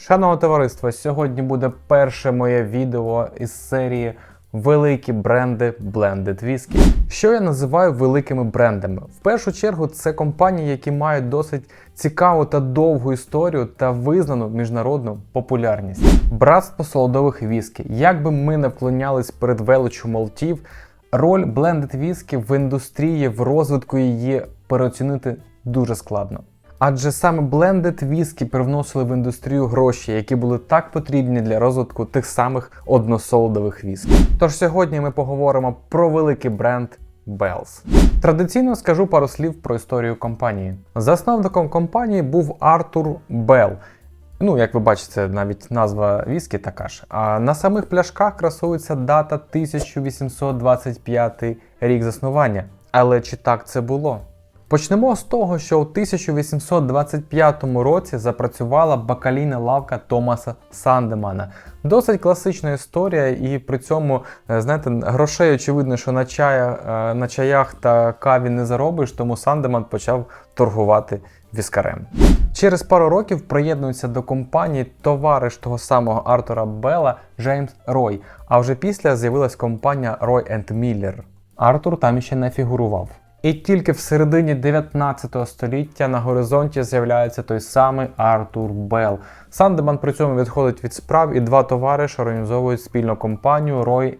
Шановне товариство, сьогодні буде перше моє відео із серії Великі бренди Blended Whisky. Що я називаю великими брендами? В першу чергу це компанії, які мають досить цікаву та довгу історію та визнану міжнародну популярність. Братство солодових віскі. Як би ми не вклонялись перед величу молтів, роль Blended Whisky в індустрії, в розвитку її переоцінити дуже складно. Адже саме Blended Whisky привносили в індустрію гроші, які були так потрібні для розвитку тих самих односолодових віскі. Тож сьогодні ми поговоримо про великий бренд Bells. Традиційно скажу пару слів про історію компанії. Засновником компанії був Артур Белл. Ну, як ви бачите, навіть назва віскі така ж. А на самих пляшках красується дата 1825 рік заснування. Але чи так це було? Почнемо з того, що у 1825 році запрацювала бакалійна лавка Томаса Сандемана. Досить класична історія, і при цьому, е, знаєте, грошей очевидно, що на, чая, е, на чаях та каві не заробиш, тому Сандеман почав торгувати віскарем. Через пару років приєднується до компанії товариш того самого Артура Белла Джеймс Рой. А вже після з'явилась компанія Roy Miller. Артур там іще не фігурував. І тільки в середині 19 століття на горизонті з'являється той самий Артур Белл. Сандеман при цьому відходить від справ, і два товариша організовують спільну компанію Roy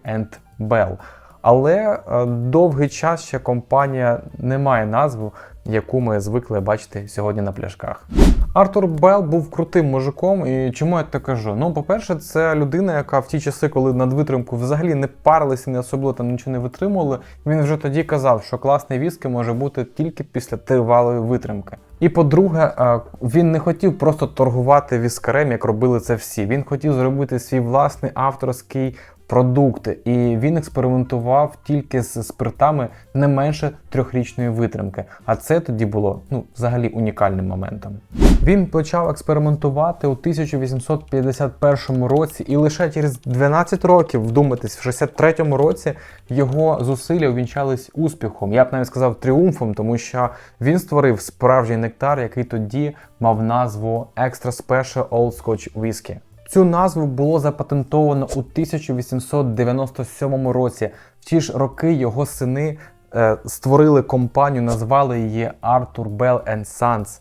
Bell. Але е, довгий час ще компанія не має назву, яку ми звикли бачити сьогодні на пляшках. Артур Белл був крутим мужиком, і чому я так кажу? Ну, по-перше, це людина, яка в ті часи, коли над витримку взагалі не парилися, не особливо там нічого не витримували. Він вже тоді казав, що класний віскі може бути тільки після тривалої витримки. І по-друге, е, він не хотів просто торгувати віскарем, як робили це всі. Він хотів зробити свій власний авторський продукт, і він експериментував тільки з спиртами не менше трьохрічної витримки. А це тоді було ну взагалі унікальним моментом. Він почав експериментувати у 1851 році, і лише через 12 років, вдуматись, в 63-му році його зусилля увінчались успіхом. Я б навіть сказав тріумфом, тому що він створив справжній нектар, який тоді мав назву Extra Special Old Scotch Whisky. Цю назву було запатентовано у 1897 році. В ті ж роки його сини е, створили компанію, назвали її Arthur Bell Sons.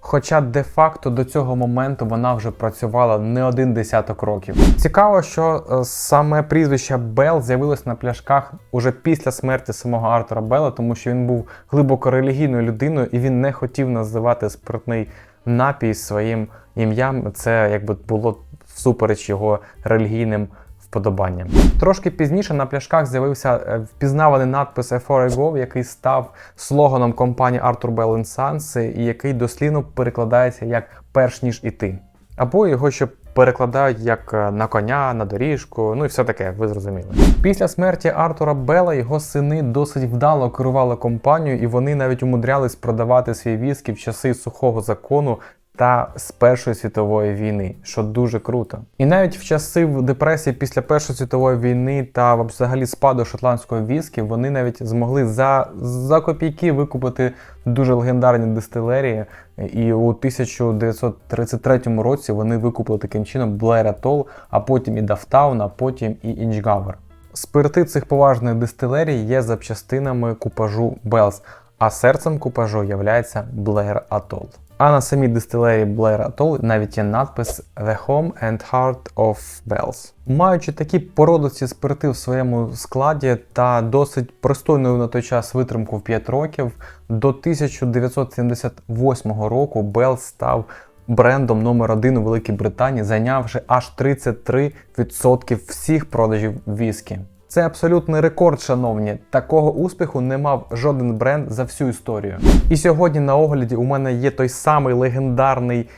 Хоча де-факто до цього моменту вона вже працювала не один десяток років. Цікаво, що е, саме прізвище Белл з'явилось на пляшках уже після смерті самого Артура Белла, тому що він був глибоко релігійною людиною і він не хотів називати спиртний напій своїм ім'ям. Це якби було всупереч його релігійним вподобанням. Трошки пізніше на пляшках з'явився е, впізнаваний надпис «A for go», який став слоганом компанії Arthur Bell Sons і який дослівно перекладається як перш ніж іти. Або його ще перекладають як е, на коня, на доріжку, ну і все таке, ви зрозуміли. Після смерті Артура Белла його сини досить вдало керували компанією, і вони навіть умудрялись продавати свій віскі в часи сухого закону та з Першої світової війни, що дуже круто. І навіть в часи депресії після Першої світової війни та взагалі спаду шотландської віскі, вони навіть змогли за за копійки викупити дуже легендарні дистилерії. І у 1933 році вони викупили таким чином Blair Atoll, а потім і Дафтаун, а потім і Інчгавер. Спирти цих поважних дистилерій є запчастинами купажу Белls, а серцем купажу являється Blair Atoll. А на самій дистилерії Blair Atoll навіть є надпис The Home and Heart of Bells. Маючи такі породисті спирти в своєму складі та досить пристойною на той час витримку в 5 років, до 1978 року Bells став брендом номер один у Великій Британії, зайнявши аж 33% всіх продажів віскі. Це абсолютний рекорд, шановні. Такого успіху не мав жоден бренд за всю історію. І сьогодні на огляді у мене є той самий легендарний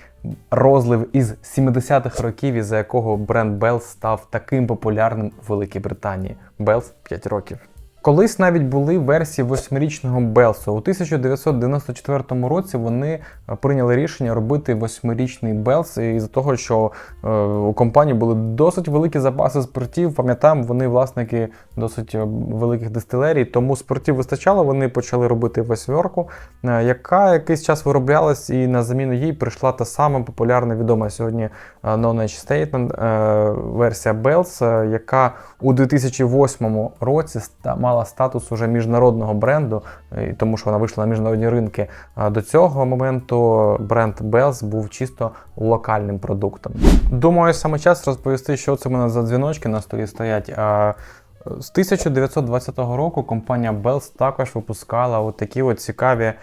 розлив із 70-х років, із за якого бренд Белс став таким популярним у Великій Британії. Белс 5 років. Колись навіть були версії восьмирічного Белсу. У 1994 році вони е, прийняли рішення робити восьмирічний Белс із за того, що е, у компанії були досить великі запаси спиртів. Пам'ятаємо, вони власники досить е, великих дистилерій, тому спиртів вистачало. Вони почали робити восьмерку, яка якийсь час вироблялась, і на заміну їй прийшла та сама популярна відома сьогодні Non-Age Statement версія е, яка у 2008 році ста- мала статус уже міжнародного бренду, е, тому що вона вийшла на міжнародні ринки. До цього моменту бренд Bells був чисто локальним продуктом. Думаю, саме час розповісти, що це в мене за дзвіночки на столі стоять. З 1920 року компанія Bells також випускала от такі от цікаві е,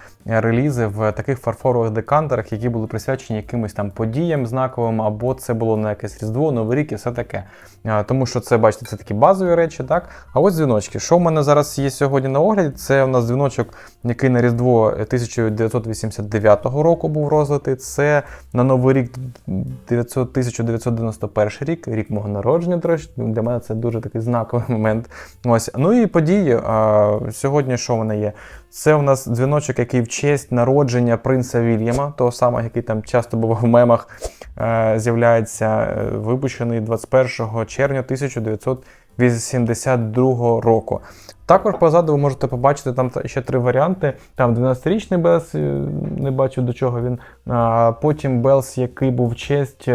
релізи в таких фарфорових декантерах, які були присвячені якимось там подіям знаковим, або це було на якесь Різдво, Новий рік і все таке. Тому що це, бачите, це такі базові речі, так? А ось дзвіночки. Що в мене зараз є сьогодні на огляді? Це у нас дзвіночок, який на Різдво 1989 року був розлитий. Це на Новий рік 1991 рік, рік мого народження, речі. Для мене це дуже такий знаковий момент. Ось. Ну і події. А, сьогодні що в мене є? Це у нас дзвіночок, який в честь народження принца Вільяма, того самого, який там часто був в мемах, е, з'являється, е, випущений 21 червня 1982 року. Також позаду ви можете побачити там ще три варіанти. Там 12-річний Белс, е, не бачу до чого він. А потім Белс, який був в честь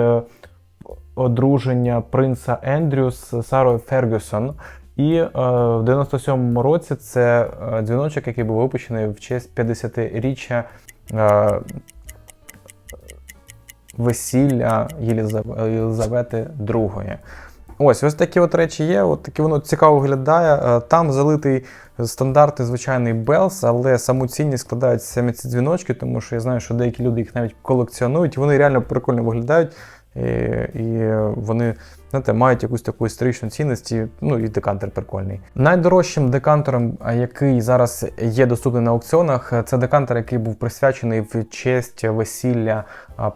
одруження принца Ендрю з Сарою Фергюсон. І е, в 97-му році це е, дзвіночок, який був випущений в честь 50-річчя е, весілля Єлизавети II. Ось, ось такі от речі є. От таке воно цікаво виглядає. Е, Там залитий стандартний звичайний Белс, але саму цінність складають самі ці дзвіночки, тому що я знаю, що деякі люди їх навіть колекціонують, вони реально прикольно виглядають. І, і вони знаєте, мають якусь таку історичну цінність, ну і декантер прикольний. Найдорожчим декантером, який зараз є доступний на аукціонах, це декантер, який був присвячений в честь весілля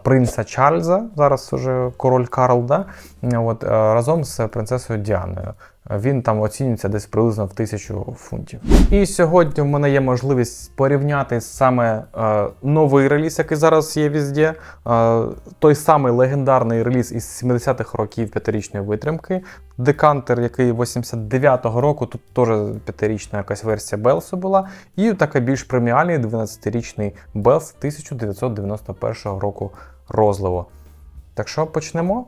принца Чарльза, зараз уже король Карл, да? От, разом з принцесою Діаною. Він там оцінюється десь приблизно в тисячу фунтів. І сьогодні в мене є можливість порівняти саме е, новий реліз, який зараз є везде. Е, той самий легендарний реліз із 70-х років п'ятирічної витримки. Декантер, який 89-го року, тут теж п'ятирічна якась версія Белсу була. І така більш преміальний 12-річний Белс 1991 року розливу. Так що почнемо.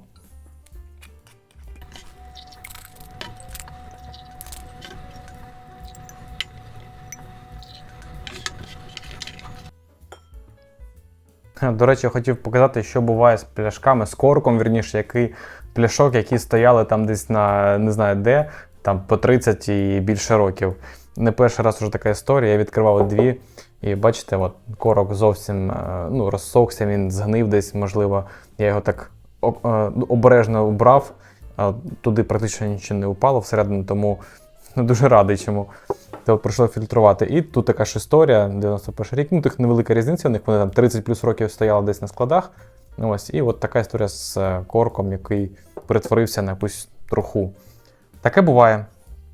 До речі, я хотів показати, що буває з пляшками, з корком, вірніше, який пляшок, які стояли там десь на не знаю де, там по 30 і більше років. Не перший раз вже така історія. Я відкривав дві, і бачите, от корок зовсім е, ну, розсохся, він згнив десь, можливо. Я його так е, ну, обережно убрав, туди практично нічого не упало всередину, тому ну, дуже радий, чому. От прийшло фільтрувати. І тут така ж історія, 91 рік. Ну, тих невелика різниця, у них вони там 30 плюс років стояли десь на складах. Ось, і от така історія з е, корком, який перетворився на якусь труху. Таке буває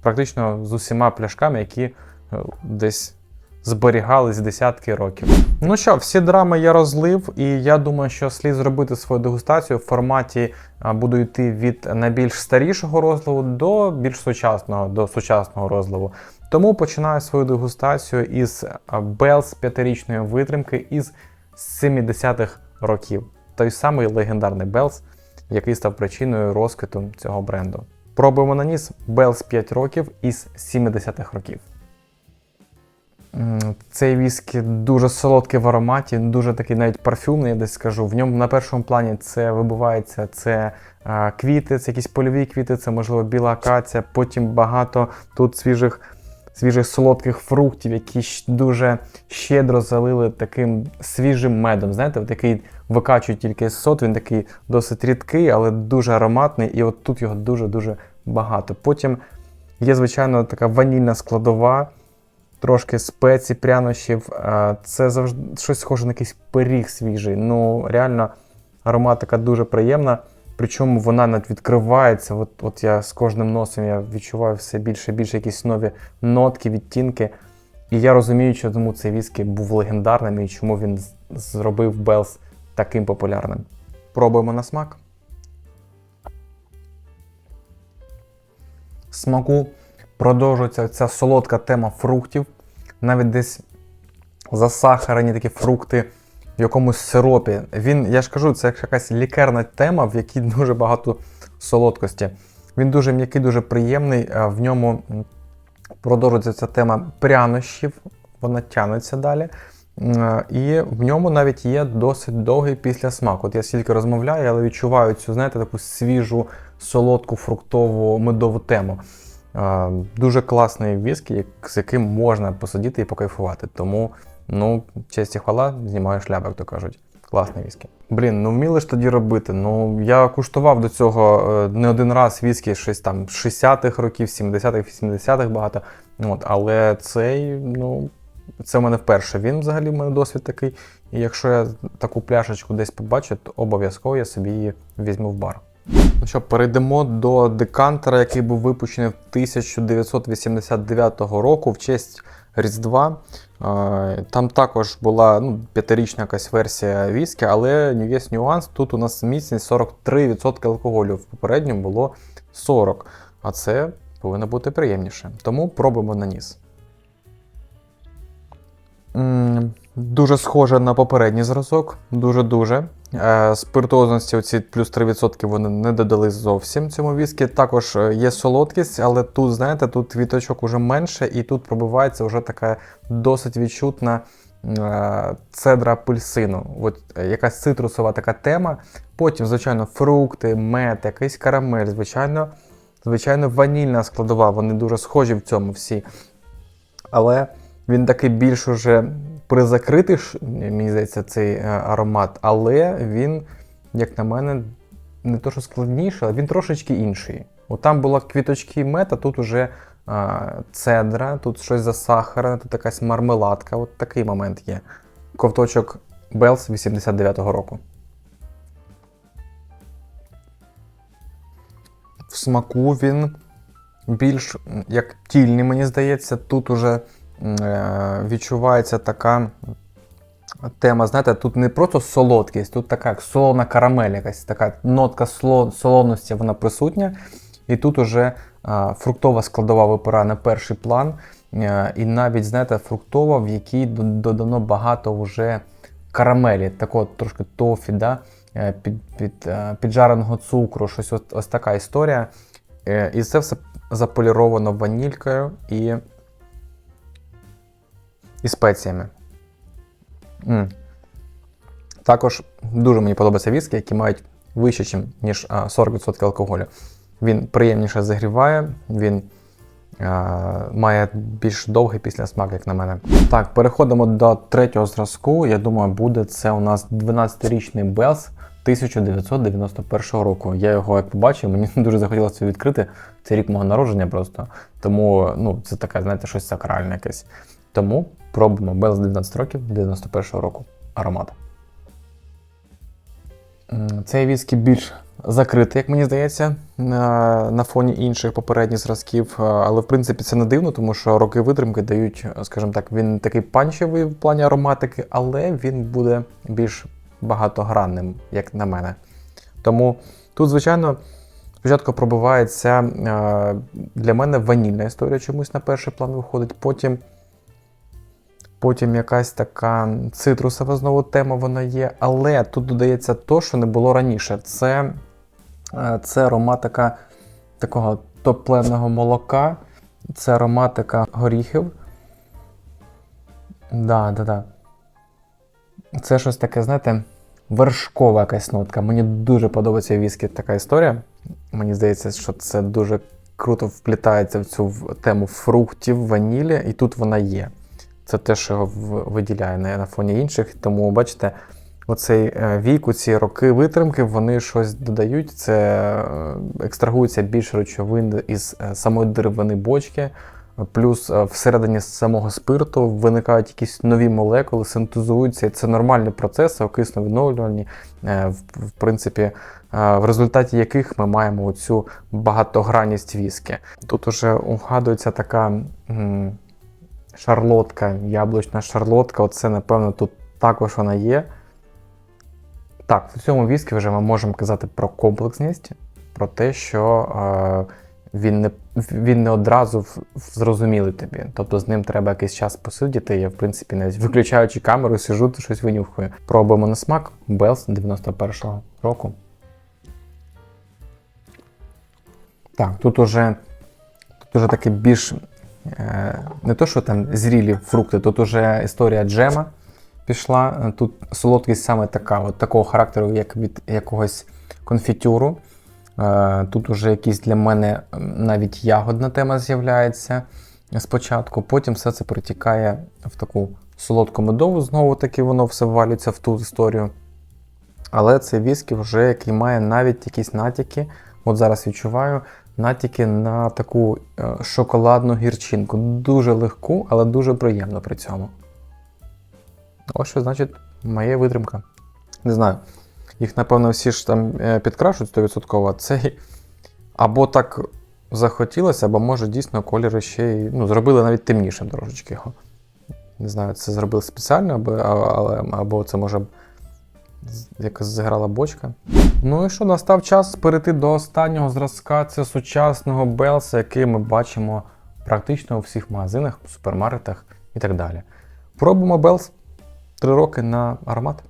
практично з усіма пляшками, які е, десь зберігались десятки років. Ну що, всі драми я розлив, і я думаю, що слід зробити свою дегустацію в форматі буду йти від найбільш старішого розливу до більш сучасного, до сучасного розливу. Тому починаю свою дегустацію із Белс п'ятирічної витримки із 70-х років. Той самий легендарний Белс, який став причиною розквіту цього бренду. Пробуємо на ніс Белс 5 років із 70-х років. Цей віскі дуже солодкий в ароматі, дуже такий навіть парфюмний, я десь скажу. В ньому на першому плані це вибивається це е, квіти, це якісь польові квіти, це можливо біла акація, потім багато тут свіжих, свіжих солодких фруктів, які дуже щедро залили таким свіжим медом. Знаєте, от який викачують тільки сот, він такий досить рідкий, але дуже ароматний, і от тут його дуже-дуже багато. Потім є, звичайно, така ванільна складова трошки спецій, прянощів. Е, Це завжди щось схоже на якийсь пиріг свіжий. Ну, реально, ароматика дуже приємна. Причому вона навіть відкривається. От, от я з кожним носом я відчуваю все більше і більше якісь нові нотки, відтінки. І я розумію, чому цей віскі був легендарним і чому він зробив Белс таким популярним. Пробуємо на смак. Смаку продовжується ця солодка тема фруктів. Навіть десь засахарені такі фрукти в якомусь сиропі. Він, я ж кажу, це як якась лікерна тема, в якій дуже багато солодкості. Він дуже м'який, дуже приємний. В ньому продовжується ця тема прянощів, вона тягнеться далі. М, І в ньому навіть є досить довгий післясмак. От я стільки розмовляю, але відчуваю цю, знаєте, таку свіжу, солодку, фруктову, медову тему. Е, Дуже класний віскі, з яким можна посидіти і покайфувати. Тому, ну, честь і хвала, знімаю шляпу, як то кажуть. Класний віскі. Блін, ну вміли ж тоді робити. Ну, я куштував до цього е, не один раз віскі, щось там 60-х років, 70-х, 80-х багато. От, але цей, ну, це в мене вперше. Він взагалі в мене досвід такий. І якщо я таку пляшечку десь побачу, то обов'язково я собі її візьму в бар. Ну що, перейдемо до декантера, який був випущений 1989 року в честь Різдва. Е, Там також була ну, п'ятирічна якась версія віскі, але є нюанс. Тут у нас міцність 43% алкоголю. В попередньому було 40%. А це повинно бути приємніше. Тому пробуємо на ніс. Дуже схоже на попередній зразок, дуже-дуже. Е, Спиртозності оці плюс 3% вони не додали зовсім цьому віскі. Також е, є солодкість, але тут, знаєте, тут квіточок уже менше, і тут пробивається вже така досить відчутна е, цедра апельсину. От якась цитрусова така тема. Потім, звичайно, фрукти, мед, якийсь карамель, звичайно, звичайно, ванільна складова. Вони дуже схожі в цьому всі. Але він такий більш уже призакритий, мені здається, цей е, аромат, але він, як на мене, не то що складніший, але він трошечки інший. От там була квіточки і мед, а тут уже а, цедра, тут щось засахарене, тут якась мармеладка. От такий момент є. Ковточок Белс 89-го року. В смаку він більш як тільний, мені здається. Тут уже е, відчувається така тема. Знаєте, тут не просто солодкість, тут така солона карамель, якась така нотка солоності, вона присутня. І тут уже е, фруктова складова випирає на перший план. Е, і навіть, знаєте, фруктова, в якій додано багато вже карамелі, такого трошки тофі, да? е, під, під, е, піджареного цукру, щось ось, ось така історія. Е, І це все заполіровано ванількою і, і спеціями. М. Також дуже мені подобаються віскі, які мають вище, чим- ніж а, 40% алкоголю. Він приємніше загріває, він а, має більш довгий післясмак, як на мене. Так, переходимо до третього зразку. Я думаю, буде це у нас 12-річний Белс 1991 року. Я його як побачив, мені дуже захотілося відкрити. Це рік мого народження просто. Тому ну, це таке, знаєте, щось сакральне якесь. Тому пробуємо Белс 19 років 91-го року. Аромат. Цей віскі більш закритий, як мені здається, на, на фоні інших попередніх зразків. Але в принципі це не дивно, тому що роки витримки дають, скажімо так, він такий панчевий в плані ароматики, але він буде більш багатогранним, як на мене. Тому тут, звичайно, спочатку пробивається е, для мене ванільна історія чомусь на перший план виходить. Потім, потім якась така цитрусова знову тема вона є. Але тут додається то, що не було раніше. Це, е, це ароматика такого топленого молока, це ароматика горіхів. Да, да, да. Це щось таке, знаєте, вершкова якась нотка. Мені дуже подобається віскі така історія. Мені здається, що це дуже круто вплітається в цю тему фруктів, ванілі, і тут вона є. Це те, що його виділяє на, фоні інших. Тому, бачите, оцей е, вік, ці роки витримки, вони щось додають. Це е, екстрагується більше речовин із е, самої деревини бочки. Плюс всередині самого спирту виникають якісь нові молекули, синтезуються. Це нормальні процеси, окисно відновлювальні. В, принципі, в результаті яких ми маємо оцю багатогранність віскі. Тут уже угадується така шарлотка, яблучна шарлотка. Оце, напевно, тут також вона є. Так, в цьому віскі вже ми можемо казати про комплексність, про те, що е, він не, він не одразу зрозумілий тобі. Тобто з ним треба якийсь час посидіти. Я, в принципі, навіть виключаючи камеру, сижу, то щось винюхую. Пробуємо на смак. Белс 91-го року. Так, тут уже, тут уже таке більш не то, що там зрілі фрукти, тут уже історія джема пішла. Тут солодкість саме така, от такого характеру, як від якогось конфітюру. Е, Тут уже якісь для мене навіть ягодна тема з'являється спочатку, потім все це перетікає в таку солодку медову, знову таки воно все ввалюється в ту історію. Але це віскі вже, який має навіть якісь натяки. От зараз відчуваю натяки на таку е, шоколадну гірчинку. Дуже легку, але дуже приємно при цьому. Ось що значить моя витримка. Не знаю. Їх, напевно, всі ж там е, підкрашують 100%, а або так захотілося, або може дійсно кольори ще й ну, зробили навіть темнішим трошечки його. Не знаю, це зробили спеціально, або, але, або це може якось зіграла бочка. Ну і що, настав час перейти до останнього зразка. Це сучасного Белса, який ми бачимо практично у всіх магазинах, супермаркетах і так далі. Пробуємо Белс. Три роки на аромат.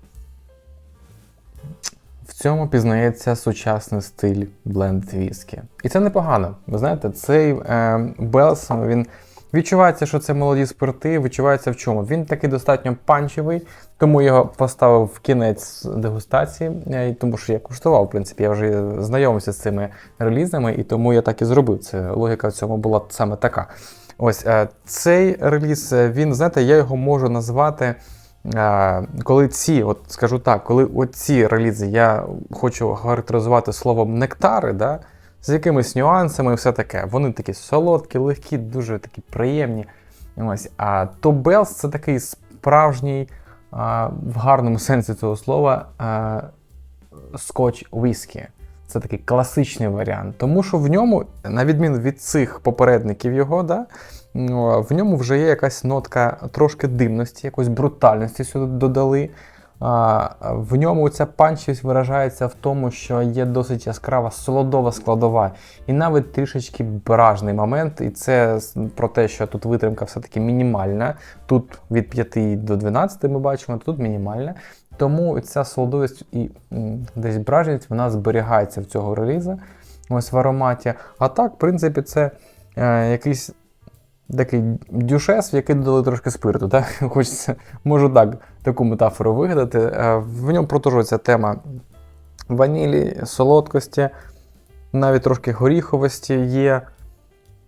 В цьому пізнається сучасний стиль бленд віскі. І це непогано. Ви знаєте, цей е, Белс, він відчувається, що це молоді спирти, відчувається в чому. Він такий достатньо панчевий, тому його поставив в кінець дегустації, е, тому що я куштував, в принципі, я вже знайомився з цими релізами, і тому я так і зробив. Це логіка в цьому була саме така. Ось е, цей реліз, е, він, знаєте, я його можу назвати. Коли ці, от скажу так, коли оці релізи я хочу характеризувати словом нектари, да, з якимись нюансами і все таке. Вони такі солодкі, легкі, дуже такі приємні. Ось. А то Белс це такий справжній, а, в гарному сенсі цього слова, а, скотч віскі. Це такий класичний варіант, тому що в ньому, на відміну від цих попередників його, да, ну, в ньому вже є якась нотка трошки димності, якоїсь брутальності сюди додали. В ньому ця панчість виражається в тому, що є досить яскрава солодова складова, і навіть трішечки бражний момент. І це про те, що тут витримка все-таки мінімальна. Тут від 5 до 12 ми бачимо, тут мінімальна. Тому ця солодовість і десь бражність вона зберігається в цього реліза ось в ароматі. А так, в принципі, це е, якийсь такий дюшес, в який додали трошки спирту. Так? Хочеться, можу так, таку метафору вигадати. Е, В ньому продовжується тема ванілі, солодкості, навіть трошки горіховості є,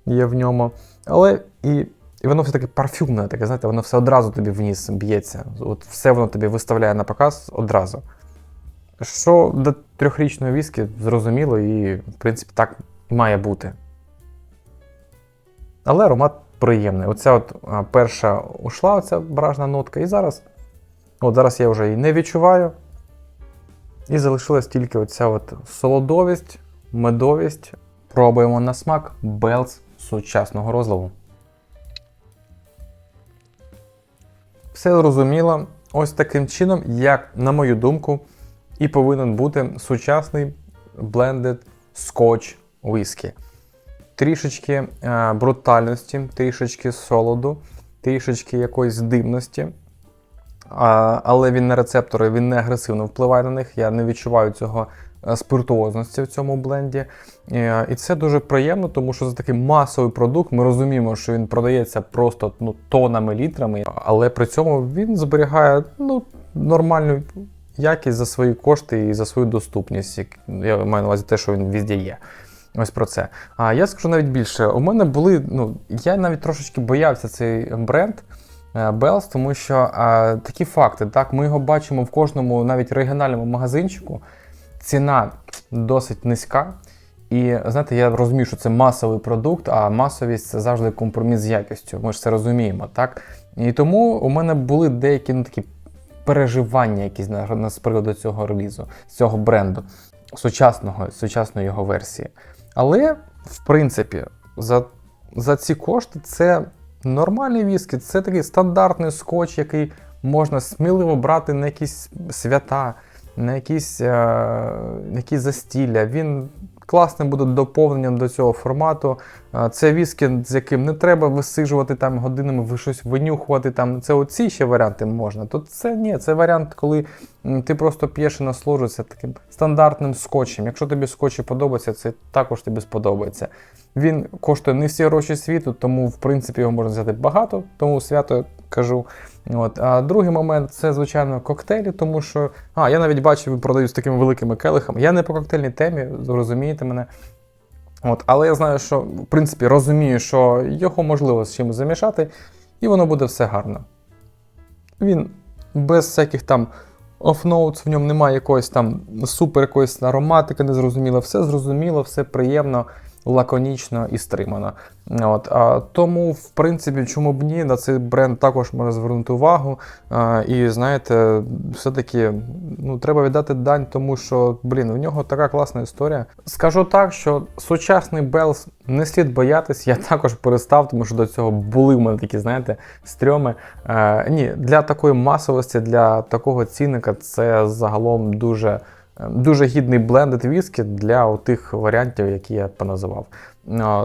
є в ньому. Але і, і воно все таки парфюмне, таке, знаєте, воно все одразу тобі в ніс б'ється. От все воно тобі виставляє на показ одразу. Що до трьохрічної віскі зрозуміло, і, в принципі, так має бути. Але аромат приємний. Оця от перша ушла, оця бражна нотка, і зараз. От зараз я вже її не відчуваю. І залишилась тільки оця от солодовість, медовість. Пробуємо на смак Белс сучасного розливу. Все зрозуміло. Ось таким чином, як, на мою думку, і повинен бути сучасний blended Scotch whisky. Трішечки е, брутальності, трішечки солоду, трішечки якоїсь димності. А, але він на рецептори, він не агресивно впливає на них. Я не відчуваю цього е, спиртуозності в цьому бленді. Е, І це дуже приємно, тому що це такий масовий продукт. Ми розуміємо, що він продається просто ну, тонами, літрами, але при цьому він зберігає ну, нормальну якість за свої кошти і за свою доступність. Я маю на увазі те, що він везде є. Ось про це. А я скажу навіть більше. У мене були. Ну, я навіть трошечки боявся цей бренд. Белс, тому що а, такі факти, так, ми його бачимо в кожному навіть регіональному магазинчику. Ціна досить низька. І знаєте, я розумію, що це масовий продукт, а масовість це завжди компроміс з якістю. Ми ж це розуміємо, так? І тому у мене були деякі ну, такі переживання, якісь на, на з приводу цього релізу, цього бренду. сучасного, сучасної його версії. Але, в принципі, за, за ці кошти це нормальний віскі, це такий стандартний скотч, який можна сміливо брати на якісь свята, на якісь, е, якісь застілля. Він класним буде доповненням до цього формату. Е, Це віскі, з яким не треба висижувати там годинами, ви щось винюхувати. Там. Це оці ще варіанти можна. Тут це ні, це варіант, коли ти просто п'єш і насолоджуєшся таким стандартним скотчем. Якщо тобі скотчі подобається, це також тобі сподобається. Він коштує не всі гроші світу, тому в принципі його можна взяти багато, тому свято кажу. От. А другий момент це, звичайно, коктейлі, тому що. А, я навіть бачив, ви продають з такими великими келихами. Я не по коктейльній темі, зрозумієте мене. От, але я знаю, що в принципі розумію, що його можливо з чимось замішати, і воно буде все гарно. Він без всяких там off-notes, в ньому немає якоїсь там супер якоїсь ароматики, незрозуміло, все зрозуміло, все приємно, лаконічно і стримано. От, а, тому, в принципі, чому б ні, на цей бренд також можна звернути увагу. А, і знаєте, все-таки ну, треба віддати дань, тому що, блін, в нього така класна історія. Скажу так, що сучасний Белс не слід боятись, я також перестав, тому що до цього були в мене такі, знаєте, стрьоми. Е, ні, для такої масовості, для такого цінника це загалом дуже. Дуже гідний блендед віскі для тих варіантів, які я поназивав.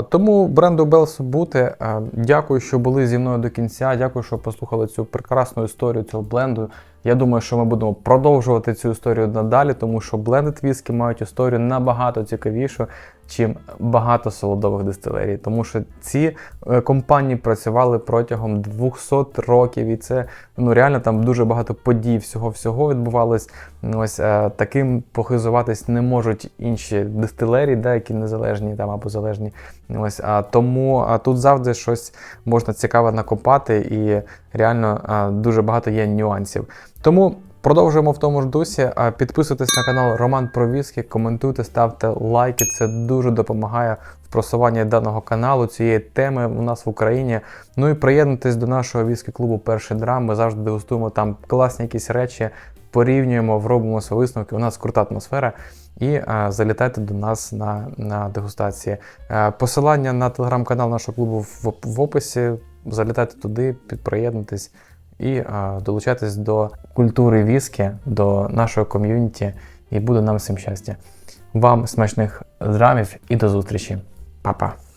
Тому бренду Bells бути. Дякую, що були зі мною до кінця. Дякую, що послухали цю прекрасну історію цього бленду. Я думаю, що ми будемо продовжувати цю історію надалі, тому що блендед віскі мають історію набагато цікавішу, чим багато солодових дистилерій. Тому що ці е, компанії працювали протягом 200 років, і це ну реально там дуже багато подій, всього всього відбувалось. Ось е, таким похизуватись не можуть інші дистилерії, да, які незалежні там або залежні. Ось а тому а тут завжди щось можна цікаве накопати, і реально а, дуже багато є нюансів. Тому. Продовжуємо в тому ж дусі. Підписуйтесь на канал Роман про віскі, коментуйте, ставте лайки. Це дуже допомагає в просуванні даного каналу, цієї теми у нас в Україні. Ну і приєднуйтесь до нашого віскі клубу Перший драм. Ми завжди дегустуємо там класні якісь речі, порівнюємо, робимо свої висновки. У нас крута атмосфера. І а, залітайте до нас на, на дегустації. Е, посилання на телеграм-канал нашого клубу в, в описі. Залітайте туди, підприєднуйтесь і а, долучайтесь до культури віскі, до нашого ком'юніті, і буде нам всім щастя. Вам смачних драмів і до зустрічі. Па-па!